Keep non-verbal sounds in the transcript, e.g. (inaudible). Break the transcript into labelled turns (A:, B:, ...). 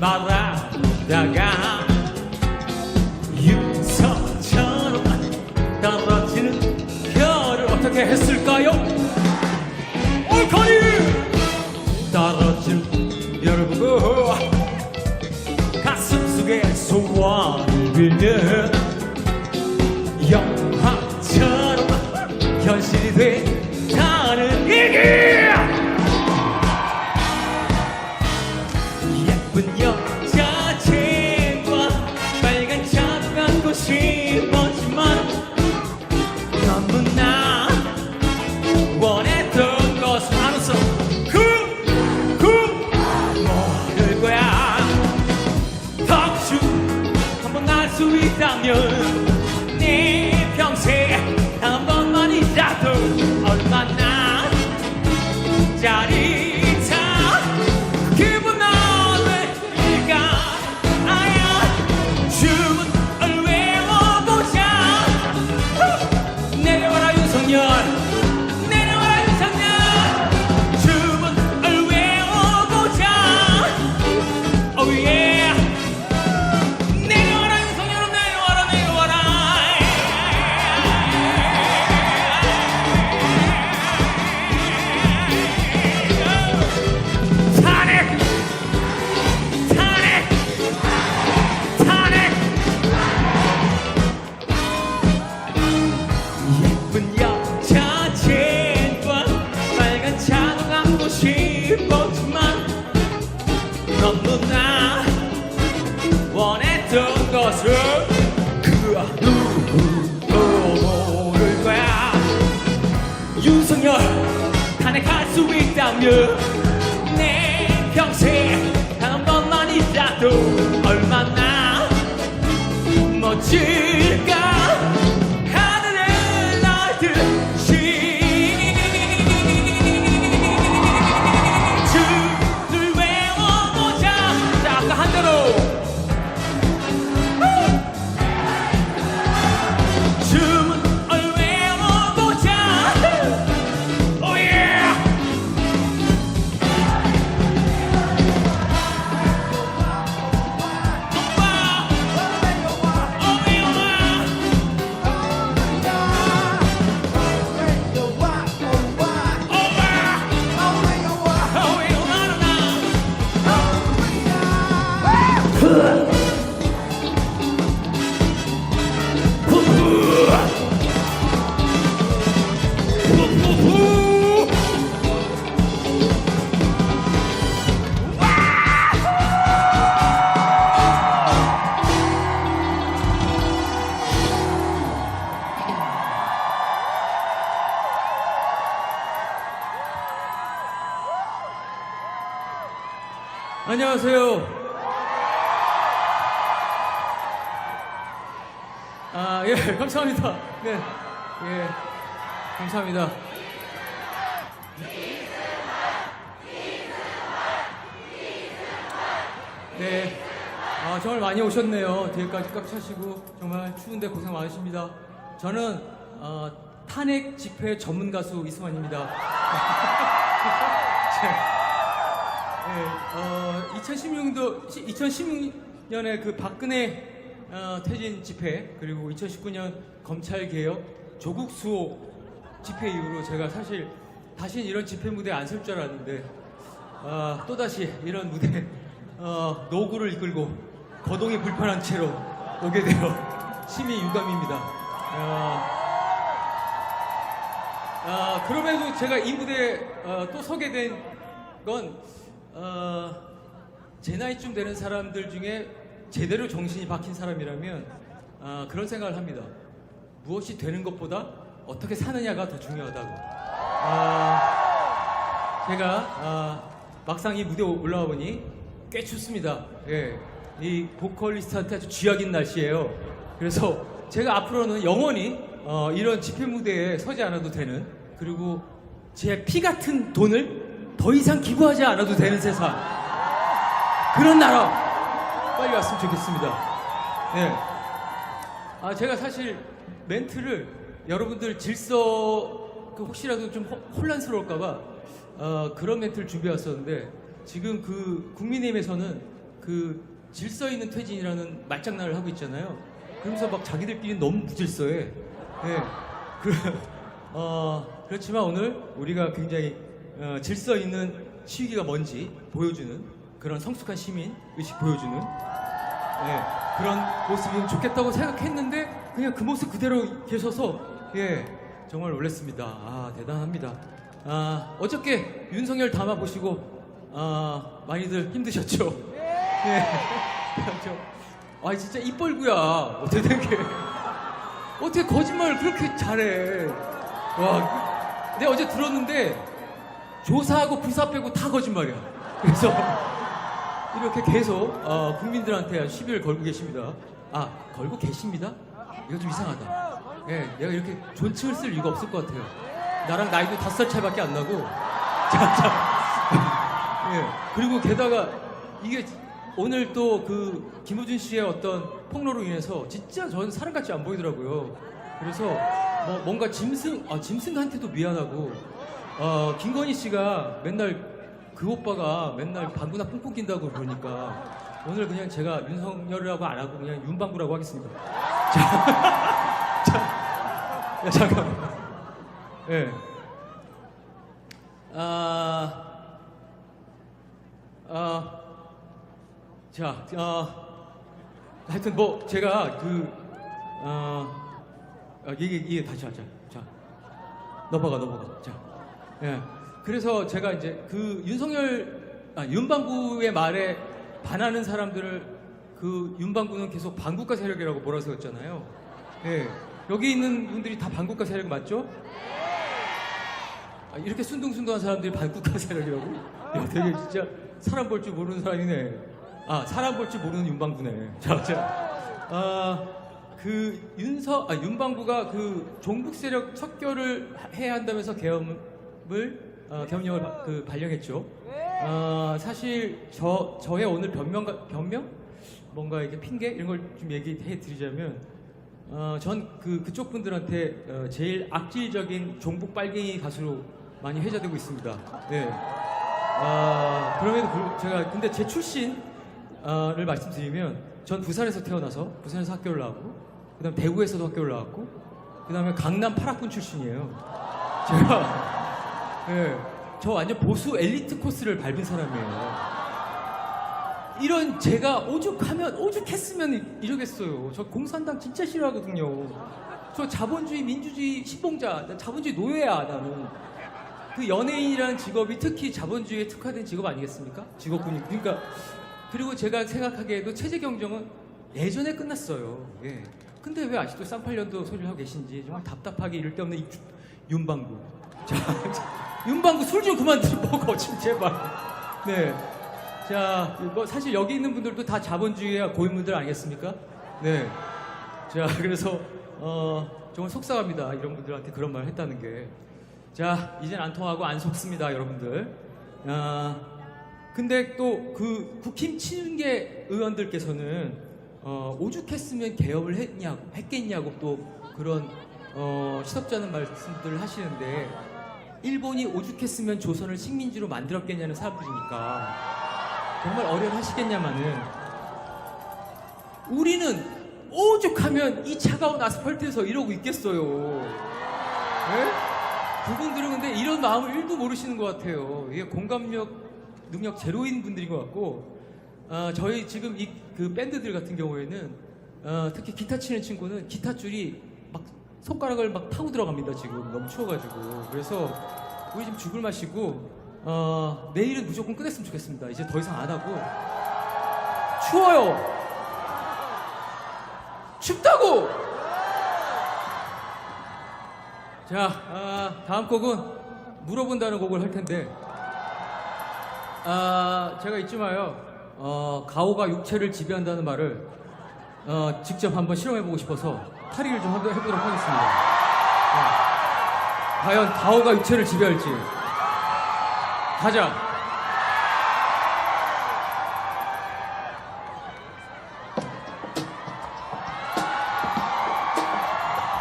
A: 말하다가 유성처럼 떨어지는 별을 어떻게 했을까요? 옳거니 떨어진 여러분 가슴 속에 소원을 빌려 영화처럼 현실이 되다는 얘기 차 누구도 모를 거야? 윤석열 탄핵할 수 있다면 내 평생 한 번만이라도 얼마나 멋질까 안녕하세요. 감사합니다. 네, 예, 감사합니다. 네, 아, 정말 많이 오셨네요. 뒤에까지 꽉 차시고 정말 추운데 고생 많으십니다. 저는 어, 탄핵 집회 전문 가수 이승환입니다. (laughs) 네, 어, 2016년도 2016년에 그 박근혜 어, 퇴진 집회 그리고 2019년 검찰 개혁 조국 수호 집회 이후로 제가 사실 다시 이런 집회 무대에 안설 줄 알았는데 아, 또 다시 이런 무대 어, 노구를 이끌고 거동이 불편한 채로 오게 되어 심히 유감입니다. 아, 아, 그럼에도 제가 이 무대에 어, 또 서게 된 건, 어, 제 나이쯤 되는 사람들 중에 제대로 정신이 박힌 사람이라면 아, 그런 생각을 합니다. 무엇이 되는 것보다 어떻게 사느냐가 더 중요하다고. 아, 제가 아, 막상 이 무대에 올라와 보니 꽤 춥습니다. 예, 이 보컬리스트한테 아주 쥐약인 날씨예요. 그래서 제가 앞으로는 영원히 어, 이런 집회 무대에 서지 않아도 되는 그리고 제 피 같은 돈을 더 이상 기부하지 않아도 되는 세상 그런 나라 빨리 왔으면 좋겠습니다. 네. 아 제가 사실 멘트를 여러분들 질서 그 혹시라도 좀 호- 혼란스러울까봐 어, 그런 멘트를 준비해 왔었는데 지금 그 국민의힘에서는 그 질서 있는 퇴진이라는 말장난을 하고 있잖아요. 그러면서 막 자기들끼리 너무 무질서해. 예. 그, 어, 그렇지만 오늘 우리가 굉장히 어, 질서 있는 시위기가 뭔지 보여주는 그런 성숙한 시민 의식 보여주는 예, 그런 모습이면 좋겠다고 생각했는데 그냥 그 모습 그대로 계셔서 예, 정말 놀랐습니다. 아 대단합니다. 아 어저께 윤석열 담아 보시고 아 많이들 힘드셨죠? 예, 저, 아 진짜 입 벌구야 어떻게 된 게? 어떻게 거짓말을 그렇게 잘해? 와, 내가 어제 들었는데 조사하고 부사 빼고 다 거짓말이야. 그래서 이렇게 계속 어, 국민들한테 시비를 걸고 계십니다. 아, 걸고 계십니다? 이거 좀 이상하다. 예, 내가 이렇게 존칭을 쓸 이유가 없을 것 같아요. 나랑 나이도 다섯 살 차이밖에 안 나고. (laughs) 자, 자. (laughs) 예, 그리고 게다가 이게 오늘 또 그 김우준 씨의 어떤 폭로로 인해서 진짜 저는 사람같이 안 보이더라고요. 그래서 뭐 뭔가 짐승, 아, 짐승한테도 미안하고, 어, 김건희 씨가 맨날 그 오빠가 맨날 방구나 뿡뿡 낀다고 그러니까 오늘 그냥 제가 윤석열이라고 안 하고 그냥 윤방구라고 하겠습니다. 자, (laughs) 자, 야, 잠깐만. 예. 아, 아, 자, 어, 하여튼 뭐 제가 그, 어, 아, 이게, 이게 다시 하자. 자, 넘어가, 넘어가. 자, 예. 그래서 제가 이제 그 윤석열, 아, 윤방구의 말에 반하는 사람들을 그 윤방구는 계속 반국가 세력이라고 몰아세웠잖아요. 예. 여기 있는 분들이 다 반국가 세력 맞죠? 아, 이렇게 순둥순둥한 사람들이 반국가 (laughs) 세력이라고? 야, 되게 진짜 사람 볼 줄 모르는 사람이네. 아, 사람 볼 줄 모르는 윤방구네. 자, 자. 아, 그 윤서, 아, 윤방구가 그 종북 세력 척결을 해야 한다면서 계엄을, 어, 계엄령을 바- 그 발령했죠. 어, 사실 저, 저의 오늘 변명, 변명? 뭔가 이게 핑계? 이런 걸 좀 얘기해 드리자면, 어, 전 그, 그쪽 분들한테 어, 제일 악질적인 종북 빨갱이 가수로 많이 회자되고 있습니다. 네. 아, 그럼에도 불 제가 근데 제 출신을 말씀드리면 전 부산에서 태어나서 부산에서 학교를 나왔고 그다음 대구에서도 학교를 나왔고 그다음에 강남 8학군 출신이에요. 제가 예, 저 완전 보수 엘리트 코스를 밟은 사람이에요. 이런 제가 오죽하면 오죽했으면 이러겠어요. 저 공산당 진짜 싫어하거든요. 저 자본주의 민주주의 신봉자, 나 자본주의 노예야 나는. 그 연예인이라는 직업이 특히 자본주의에 특화된 직업 아니겠습니까? 직업군이. 그러니까 그리고 제가 생각하기에도 체제 경정은 예전에 끝났어요. 예. 근데 왜 아직도 쌍팔년도 소리를 하고 계신지 정말 답답하게 이럴 데 없는 이 윤방구. 자, 윤방구 술 좀 그만 들 먹어, 좀 제발. 네. 자, 뭐 사실 여기 있는 분들도 다 자본주의와 고인분들 아니겠습니까? 네. 자, (laughs) 그래서 어, 정말 속상합니다. 이런 분들한테 그런 말 했다는 게. 자, 이젠 안 통하고 안 속습니다, 여러분들. 아, 근데 또 그 국힘 친계 의원들께서는 어, 오죽했으면 개업을 했냐고, 했겠냐고 또 그런 어, 시덥잖은 말씀들을 하시는데 일본이 오죽했으면 조선을 식민지로 만들었겠냐는 사람들이니까 정말 어련하시겠냐마는 우리는 오죽하면 이 차가운 아스팔트에서 이러고 있겠어요. 예? 그분들은 근데 이런 마음을 1도 모르시는 것 같아요. 이게 공감력, 능력 제로인 분들인 것 같고, 아, 저희 지금 이 그 밴드들 같은 경우에는, 아, 특히 기타 치는 친구는 기타 줄이 막 손가락을 막 타고 들어갑니다, 지금. 너무 추워가지고. 그래서 우리 지금 죽을 마시고, 어, 내일은 무조건 끝냈으면 좋겠습니다. 이제 더 이상 안 하고. 추워요! 춥다고! 자, 아, 다음 곡은 물어본다는 곡을 할 텐데, 아, 제가 잊지 마요. 어, 가오가 육체를 지배한다는 말을 어, 직접 한번 실험해보고 싶어서 탈의를 좀 해보- 해보도록 하겠습니다. 자, 과연 가오가 육체를 지배할지. 가자.